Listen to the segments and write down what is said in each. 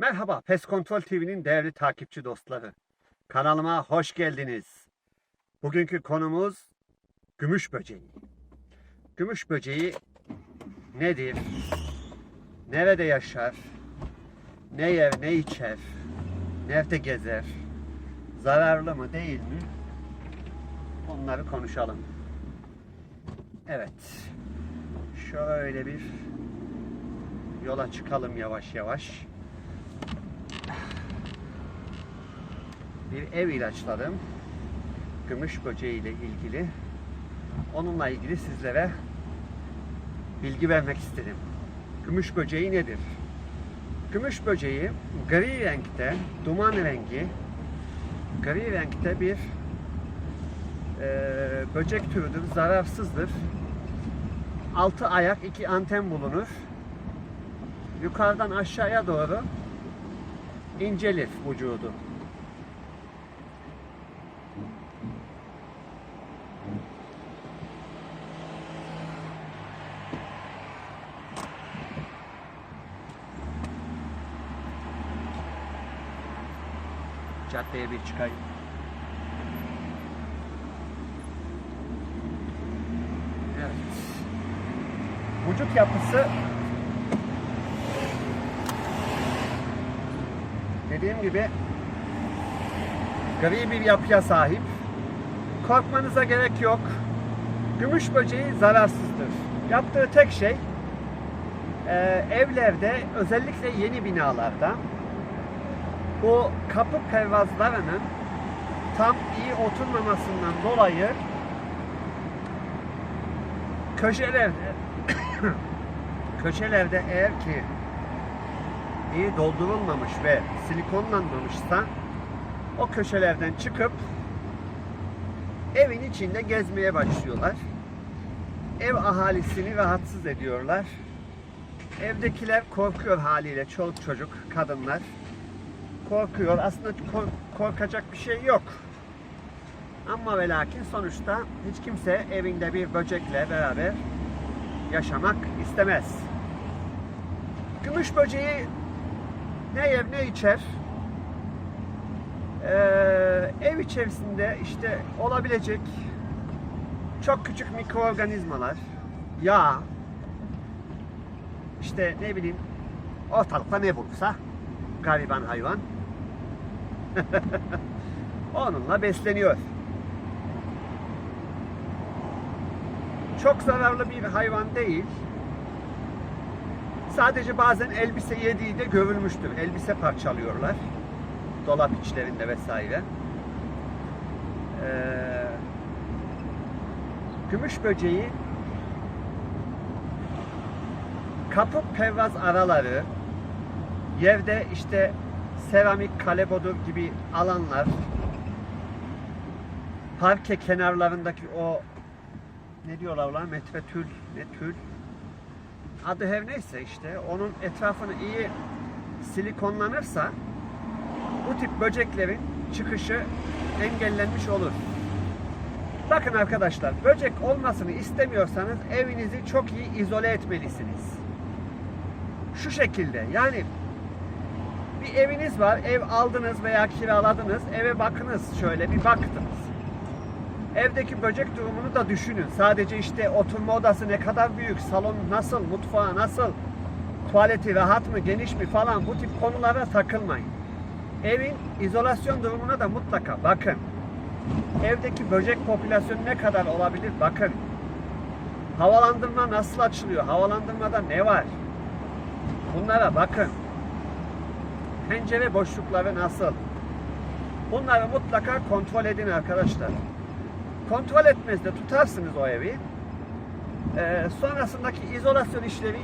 Merhaba, PES Kontrol TV'nin değerli takipçi dostları. Kanalıma hoş geldiniz. Bugünkü konumuz gümüş böceği. Gümüş böceği nedir? Nerede yaşar? Ne yer, ne içer? Nerede gezer? Zararlı mı, değil mi? Onları konuşalım. Evet. Şöyle bir yola çıkalım yavaş yavaş. Bir ev ilaçladım. Gümüş böceği ile ilgili. Onunla ilgili sizlere bilgi vermek istedim. Gümüş böceği nedir? Gümüş böceği gri renkte, duman rengi, gri renkte bir eee, böcek türüdür, zararsızdır. Altı ayak, iki anten bulunur. Yukarıdan aşağıya doğru incelir vücudu. Caddeye bir çıkayım. Evet. Vücut yapısı dediğim gibi gri bir yapıya sahip. Korkmanıza gerek yok. Gümüş böceği zararsızdır. Yaptığı tek şey e, evlerde özellikle yeni binalarda bu kapı pervazlarının tam iyi oturmamasından dolayı köşelerde köşelerde eğer ki iyi doldurulmamış ve silikonlanmamışsa o köşelerden çıkıp evin içinde gezmeye başlıyorlar. Ev ahalisini rahatsız ediyorlar. Evdekiler korkuyor haliyle çoluk çocuk, kadınlar korkuyor. Aslında kork- korkacak bir şey yok. Ama ve lakin sonuçta hiç kimse evinde bir böcekle beraber yaşamak istemez. Gümüş böceği ne yer ne içer. Ee, ev içerisinde işte olabilecek çok küçük mikroorganizmalar, yağ, işte ne bileyim ortalıkta ne bulursa gariban hayvan onunla besleniyor. Çok zararlı bir hayvan değil. Sadece bazen elbise yediği de görülmüştür. Elbise parçalıyorlar. Dolap içlerinde vesaire. Ee, gümüş böceği kapı pervaz araları yerde işte seramik kalebodur gibi alanlar parke kenarlarındaki o ne diyorlar lan metretül ne tül adı her neyse işte onun etrafını iyi silikonlanırsa bu tip böceklerin çıkışı engellenmiş olur. Bakın arkadaşlar böcek olmasını istemiyorsanız evinizi çok iyi izole etmelisiniz. Şu şekilde yani bir eviniz var, ev aldınız veya kiraladınız, eve bakınız şöyle bir baktınız. Evdeki böcek durumunu da düşünün. Sadece işte oturma odası ne kadar büyük, salon nasıl, mutfağı nasıl, tuvaleti rahat mı, geniş mi falan bu tip konulara takılmayın. Evin izolasyon durumuna da mutlaka bakın. Evdeki böcek popülasyonu ne kadar olabilir bakın. Havalandırma nasıl açılıyor? Havalandırmada ne var? Bunlara bakın. Pencere boşlukları nasıl? Bunları mutlaka kontrol edin arkadaşlar. Kontrol etmez de tutarsınız o evi. Ee, sonrasındaki izolasyon işlevi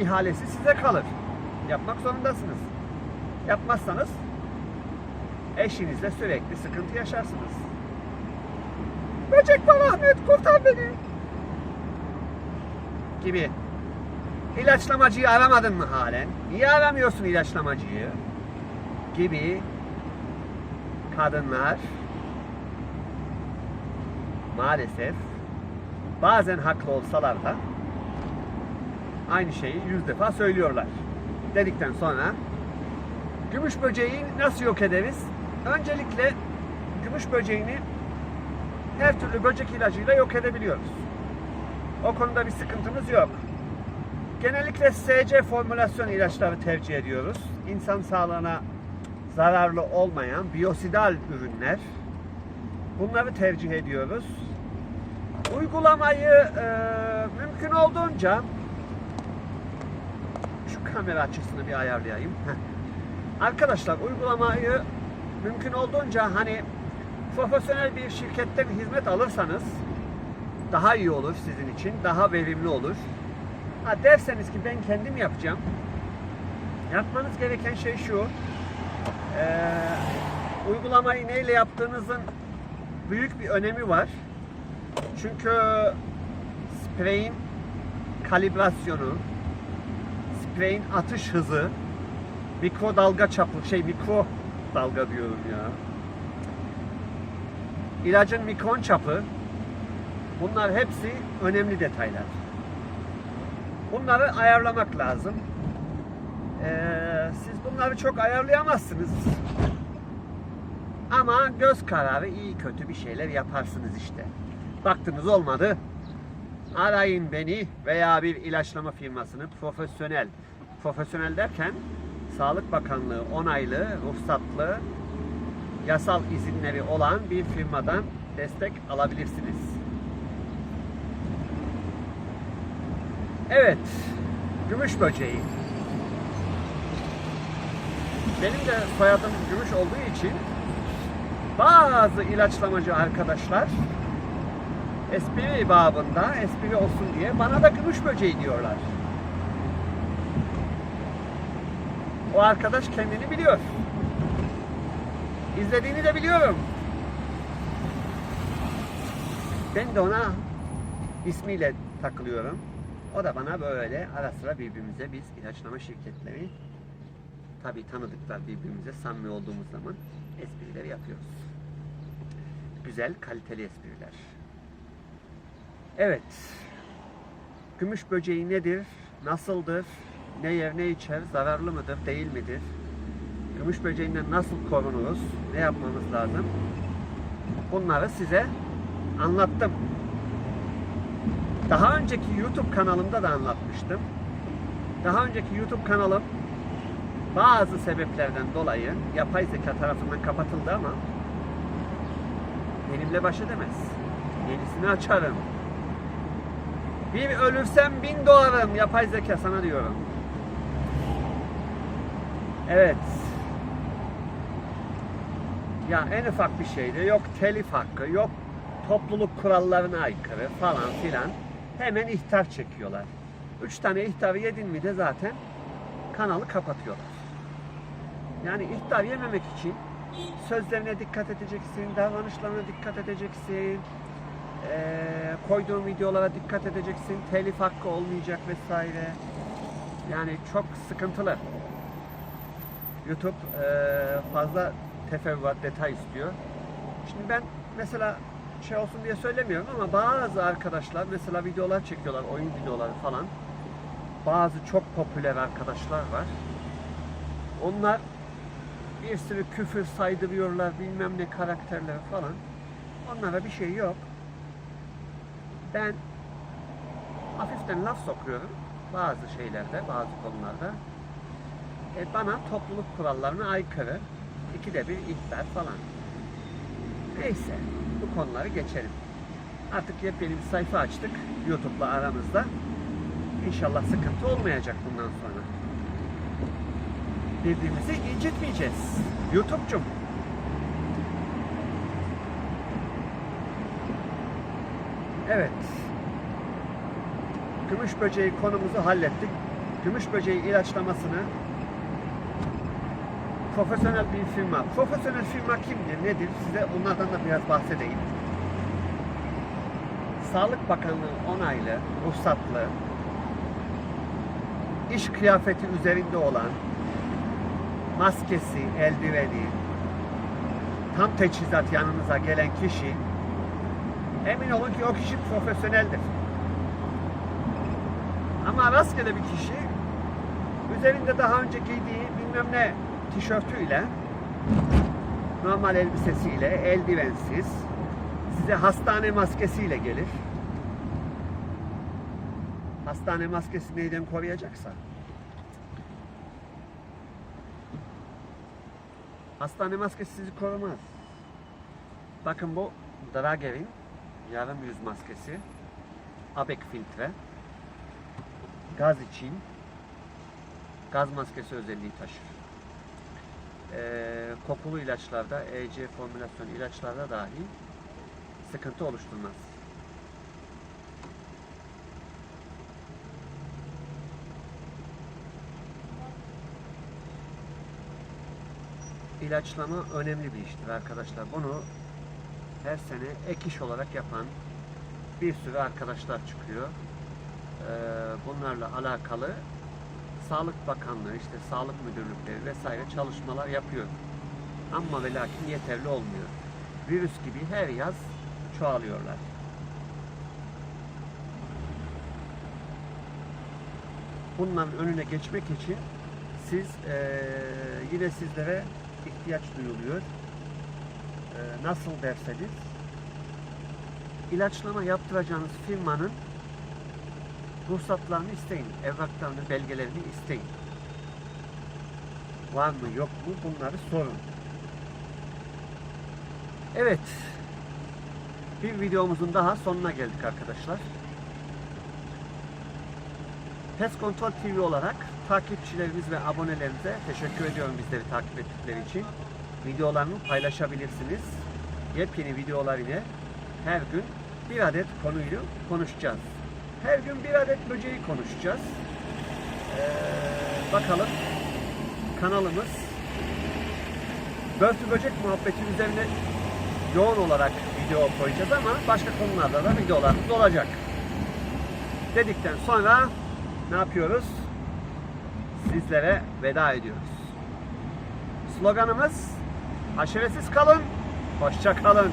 ihalesi size kalır. Yapmak zorundasınız. Yapmazsanız eşinizle sürekli sıkıntı yaşarsınız. Böcek var Ahmet kurtar beni. Gibi. İlaçlamacıyı aramadın mı halen? Niye aramıyorsun ilaçlamacıyı? Gibi kadınlar maalesef bazen haklı olsalar da aynı şeyi yüz defa söylüyorlar. Dedikten sonra Gümüş böceği nasıl yok ederiz? Öncelikle gümüş böceğini her türlü böcek ilacıyla yok edebiliyoruz. O konuda bir sıkıntımız yok. Genellikle SC formülasyon ilaçları tercih ediyoruz. İnsan sağlığına zararlı olmayan biyosidal ürünler. Bunları tercih ediyoruz. Uygulamayı e, mümkün olduğunca şu kamera açısını bir ayarlayayım. Arkadaşlar uygulamayı mümkün olduğunca hani profesyonel bir şirketten hizmet alırsanız daha iyi olur sizin için, daha verimli olur. Ha derseniz ki ben kendim yapacağım. Yapmanız gereken şey şu. Ee, uygulamayı neyle yaptığınızın büyük bir önemi var. Çünkü spreyin kalibrasyonu, spreyin atış hızı, mikrodalga çapı, şey mikro dalga diyorum ya. İlacın mikron çapı, bunlar hepsi önemli detaylar. Bunları ayarlamak lazım. Ee, siz bunları çok ayarlayamazsınız. Ama göz kararı iyi kötü bir şeyler yaparsınız işte. Baktınız olmadı. Arayın beni veya bir ilaçlama firmasını profesyonel. Profesyonel derken Sağlık Bakanlığı onaylı, ruhsatlı, yasal izinleri olan bir firmadan destek alabilirsiniz. Evet, gümüş böceği. Benim de soyadım gümüş olduğu için bazı ilaçlamacı arkadaşlar espri babında, espri olsun diye bana da gümüş böceği diyorlar. O arkadaş kendini biliyor. İzlediğini de biliyorum. Ben de ona ismiyle takılıyorum. O da bana böyle ara sıra birbirimize biz ilaçlama şirketleri tabii tanıdıklar birbirimize samimi olduğumuz zaman espriler yapıyoruz. Güzel, kaliteli espriler. Evet. Gümüş böceği nedir? Nasıldır? Ne yer ne içer? Zararlı mıdır? Değil midir? Gümüş böceğinden nasıl korunuruz? Ne yapmamız lazım? Bunları size anlattım. Daha önceki YouTube kanalımda da anlatmıştım. Daha önceki YouTube kanalım bazı sebeplerden dolayı yapay zeka tarafından kapatıldı ama benimle baş edemez. Yenisini açarım. Bir ölürsem bin doğarım yapay zeka sana diyorum. Evet. Ya en ufak bir şeyde yok telif hakkı, yok topluluk kurallarına aykırı falan filan hemen ihtar çekiyorlar. Üç tane ihtarı yedin mi de zaten kanalı kapatıyorlar. Yani ihtar yememek için sözlerine dikkat edeceksin, davranışlarına dikkat edeceksin, eee koyduğun videolara dikkat edeceksin, telif hakkı olmayacak vesaire. Yani çok sıkıntılı. YouTube eee, fazla teferruat, detay istiyor. Şimdi ben mesela şey olsun diye söylemiyorum ama bazı arkadaşlar mesela videolar çekiyorlar, oyun videoları falan. Bazı çok popüler arkadaşlar var. Onlar bir sürü küfür saydırıyorlar, bilmem ne karakterleri falan. Onlara bir şey yok. Ben hafiften laf sokuyorum bazı şeylerde, bazı konularda. E, bana topluluk kurallarına aykırı. ikide bir ihbar falan. Neyse, bu konuları geçelim. Artık yepyeni bir sayfa açtık YouTube'la aramızda. İnşallah sıkıntı olmayacak bundan sonra. Birbirimizi incitmeyeceğiz. YouTube'cum. Evet. Gümüş böceği konumuzu hallettik. Gümüş böceği ilaçlamasını profesyonel bir firma. Profesyonel firma kimdir, nedir? Size onlardan da biraz bahsedeyim. Sağlık Bakanlığı onaylı, ruhsatlı, iş kıyafeti üzerinde olan, maskesi, eldiveni, tam teçhizat yanınıza gelen kişi emin olun ki o kişi profesyoneldir. Ama rastgele bir kişi üzerinde daha önce giydiği bilmem ne tişörtüyle, normal elbisesiyle, eldivensiz, size hastane maskesiyle gelir. Hastane maskesi neyden koruyacaksa. Hastane maskesi sizi korumaz. Bakın bu Dragev'in yarım yüz maskesi. Abek filtre. Gaz için gaz maskesi özelliği taşır. Ee, kokulu ilaçlarda, EC formülasyon ilaçlarda dahi sıkıntı oluşturmaz. İlaçlama önemli bir iştir arkadaşlar. Bunu her sene ek iş olarak yapan bir sürü arkadaşlar çıkıyor. Ee, bunlarla alakalı Sağlık Bakanlığı, işte sağlık müdürlükleri vesaire çalışmalar yapıyor. Ama ve lakin yeterli olmuyor. Virüs gibi her yaz çoğalıyorlar. Bunların önüne geçmek için siz eee, yine sizlere ihtiyaç duyuluyor. Eee, nasıl derseniz ilaçlama yaptıracağınız firmanın ruhsatlarını isteyin, evraklarını, belgelerini isteyin. Var mı yok mu bunları sorun. Evet. Bir videomuzun daha sonuna geldik arkadaşlar. PES Kontrol TV olarak takipçilerimiz ve abonelerimize teşekkür ediyorum bizleri takip ettikleri için. Videolarını paylaşabilirsiniz. Yepyeni videolar ile her gün bir adet konuyu konuşacağız. Her gün bir adet böceği konuşacağız. Ee, bakalım kanalımız börtü böcek muhabbeti üzerine yoğun olarak video koyacağız ama başka konularda da videolarımız olacak. Dedikten sonra ne yapıyoruz? Sizlere veda ediyoruz. Sloganımız haşeretsiz kalın, hoşça kalın.